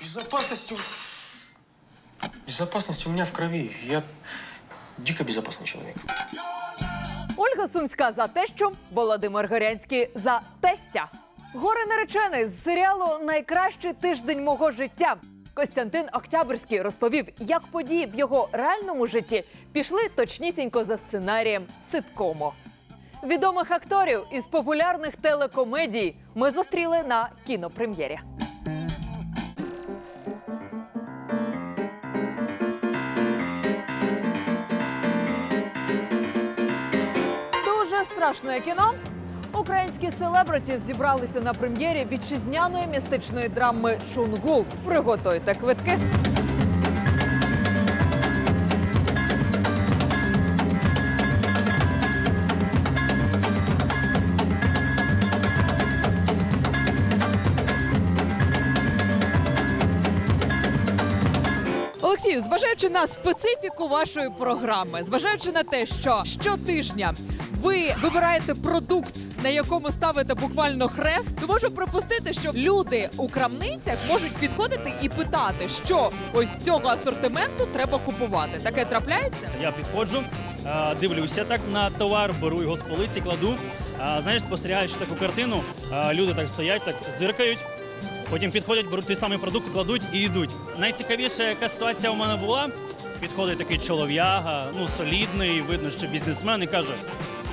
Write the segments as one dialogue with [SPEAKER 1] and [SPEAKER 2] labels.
[SPEAKER 1] Безопасность... у- Безопасность у меня в крови. Я дико безопасный человек.
[SPEAKER 2] Ольга Сумська за тещу, Володимир Горянський за тестя. Горе наречений з серіалу Найкращий тиждень мого життя. Костянтин Октябрьський розповів, як події в його реальному житті пішли точнісінько за сценарієм ситкому. Відомих акторів із популярних телекомедій ми зустріли на кінопрем'єрі. Страшне кіно. Українські селебриті зібралися на прем'єрі вітчизняної містичної драми Чунгул. Приготуйте квитки. Олексію, зважаючи на специфіку вашої програми, зважаючи на те, що щотижня ви вибираєте продукт, на якому ставите буквально хрест, то можу припустити, що люди у крамницях можуть підходити і питати, що ось цього асортименту треба купувати. Таке трапляється?
[SPEAKER 3] Я підходжу, дивлюся так на товар, беру його з полиці, кладу. Знаєш, спостерігаючи таку картину, люди так стоять, так зиркають. Потім підходять, беруть той самий продукт, кладуть і йдуть. Найцікавіша, яка ситуація у мене була, підходить такий чолов'яга, ну солідний, видно, що бізнесмен, і каже: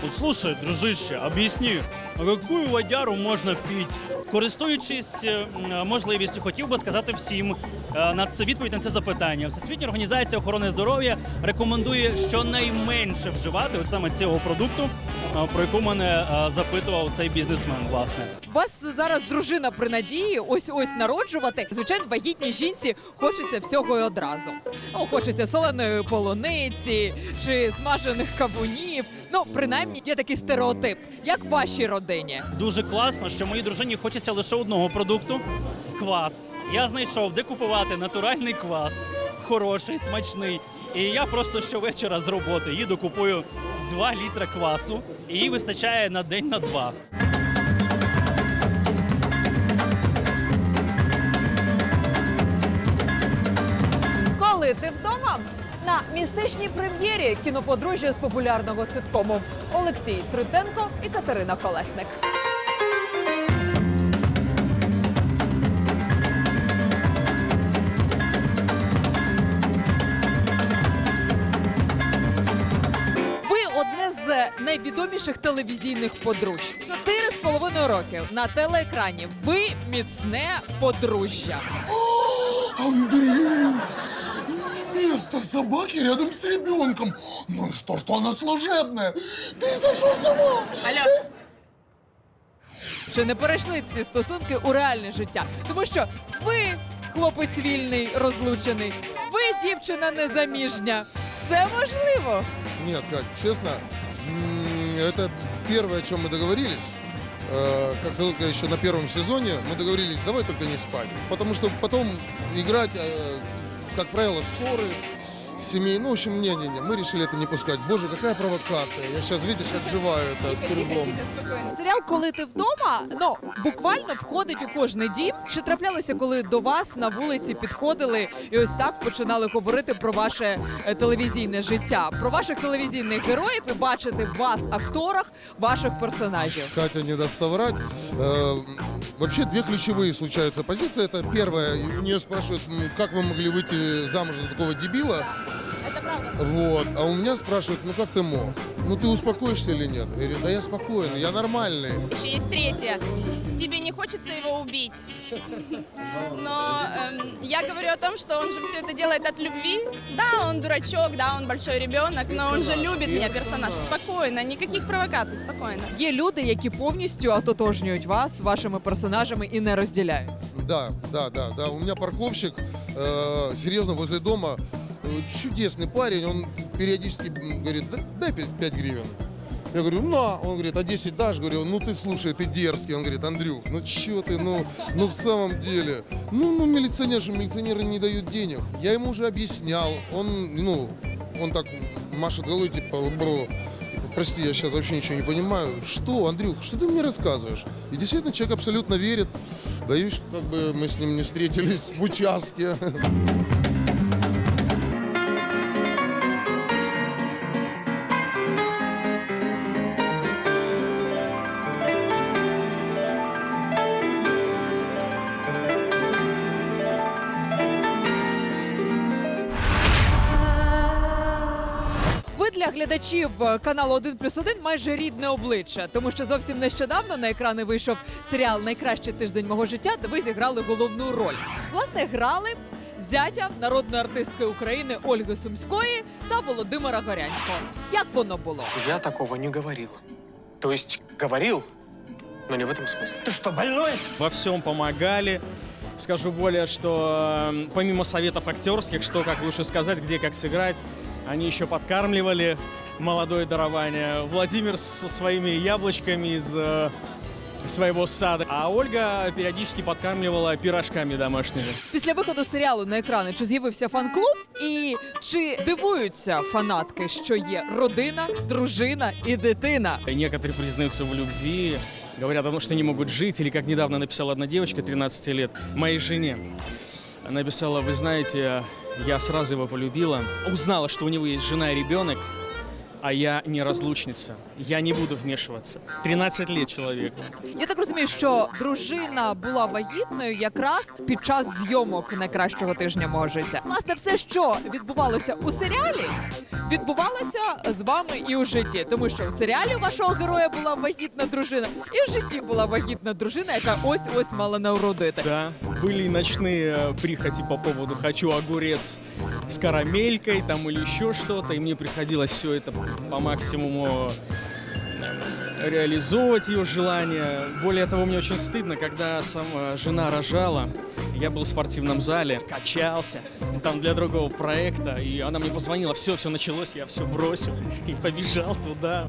[SPEAKER 3] От слушай, дружище, объясни, а какую водяру можно пити? Користуючись е, можливістю, хотів би сказати всім е, на це відповідь на це запитання. Всесвітня організація охорони здоров'я рекомендує щонайменше вживати от саме цього продукту, е, про яку мене запитував цей бізнесмен. Власне.
[SPEAKER 2] У вас зараз дружина при надії, ось ось народжувати. Звичайно, вагітній жінці хочеться всього і одразу. Ну, хочеться соленої полуниці чи смажених кавунів. Ну, принаймні, є такий стереотип, як в вашій родині.
[SPEAKER 3] Дуже класно, що моїй дружині хочеться лише одного продукту квас. Я знайшов, де купувати натуральний квас, хороший, смачний. І я просто щовечора з роботи їду, купую 2 літра квасу, і їй вистачає на день на два.
[SPEAKER 2] Коли ти вдома? На містичній прем'єрі кіноподружжя з популярного ситкому Олексій Тритенко і Катерина Колесник. Найвідоміших телевізійних подружжя. Чотири з половиною років на телеекрані. Ви міцне подружжя.
[SPEAKER 4] Андрей, не место собаки рядом с ребенком. Ну и что, что она служебная? Ты сошел с ума?
[SPEAKER 2] Чи не перейшли ці стосунки у реальне життя? Тому що ви хлопець вільний, розлучений, ви дівчина незаміжня. Все можливо.
[SPEAKER 4] Нет, Кать, честно, это первое, о чем мы договорились. Э, Как только еще на первом сезоне мы договорились, давай только не спать. Потому что потом играть, э, как правило, ссоры, семей. Ну, в общем, не-не-не, мы решили это не пускать. Боже, какая провокация. Я сейчас, видишь, отживаю это с кругом.
[SPEAKER 2] Серіал Коли ти вдома ну буквально входить у кожний дім. Чи траплялося, коли до вас на вулиці підходили і ось так починали говорити про ваше е, телевізійне життя, про ваших телевізійних героїв і бачити в вас акторах ваших персонажів?
[SPEAKER 4] Катя не даст соврать. Э, Вообще две ключевые случаются позиции. Это первое, у нее спрашивают, «М, как вы могли выйти замуж за такого дебила?
[SPEAKER 5] Это правда.
[SPEAKER 4] Вот. А у меня спрашивают, ну как ты мог? Ну ты успокоишься или нет? Я говорю, да я спокойный, я нормальный.
[SPEAKER 5] Еще есть третье. Тебе не хочется его убить. Но эм, я говорю о том, что он же все это делает от любви. Да, он дурачок, да, он большой ребенок, но он же любит меня, персонаж. Спокойно, никаких провокаций, спокойно.
[SPEAKER 2] Є люди, які повністю ототожнюють вас з вашими персонажами і не розділяють.
[SPEAKER 4] Да, да, да, да. У меня парковщик, э, серьезно, возле дома. Чудесный парень, он периодически говорит, «Да- дай 5 гривен. Я говорю, на. Он говорит, а 10 дашь? Говорю, ну ты слушай, ты дерзкий. Он говорит, Андрюх, ну чё ты, ну, ну в самом деле. Ну, ну милиционер же, милиционеры не дают денег. Я ему уже объяснял. Он, ну, он так машет головой, типа, бро, типа, прости, я сейчас вообще ничего не понимаю. Что, Андрюх, что ты мне рассказываешь? И действительно, человек абсолютно верит. Боюсь, как бы мы с ним не встретились в участке.
[SPEAKER 2] для глядачів е, каналу 1 плюс 1 майже рідне обличчя, тому що зовсім нещодавно на екрани вийшов серіал Найкращий тиждень мого життя, де ви зіграли головну роль. Власне, грали зятя народної артистки України Ольги Сумської та Володимира Горянського. Як воно було?
[SPEAKER 1] Я такого не говорил. То есть говорил, но не в этом смысле. Ты что, больной?
[SPEAKER 6] Во всем помогали. Скажу более, что э, помимо советов актерских, что как лучше сказать, где как сыграть, они еще подкармливали молодое дарование. Владимир со своими яблочками из э, своего сада, а Ольга периодически подкармливала пирожками домашними.
[SPEAKER 2] Після виходу серіалу на екрани чи з'явився фан-клуб? І чи дивуються фанатки, що є родина, дружина і дитина?
[SPEAKER 6] И Некоторые признаются в любви, говорят о том, что не могут жить. Или как недавно написала одна девочка 13 лет моей жене. Написала, вы знаете, я сразу его полюбила. Узнала, что у него есть жена и ребенок, а я не разлучница. Я не буду вмешиваться. 13 лет человеку.
[SPEAKER 2] Я так розумію, що дружина була вагітною якраз під час зйомок найкращого тижня мого життя. Власне, все, що відбувалося у серіалі, відбувалося з вами і у житті, тому що в серіалі у вашого героя була вагітна дружина, і в житті була вагітна дружина, яка ось ось мала народити.
[SPEAKER 6] Да, были ночные э, прихоти по поводу «хочу огурец с карамелькой» там или еще что-то, и мне приходилось все это по максимуму э, реализовывать ее желание. Более того, мне очень стыдно, когда сама жена рожала, я был в спортивном зале, качался, там для другого проекта, и она мне позвонила, все, все началось, я все бросил и побежал туда.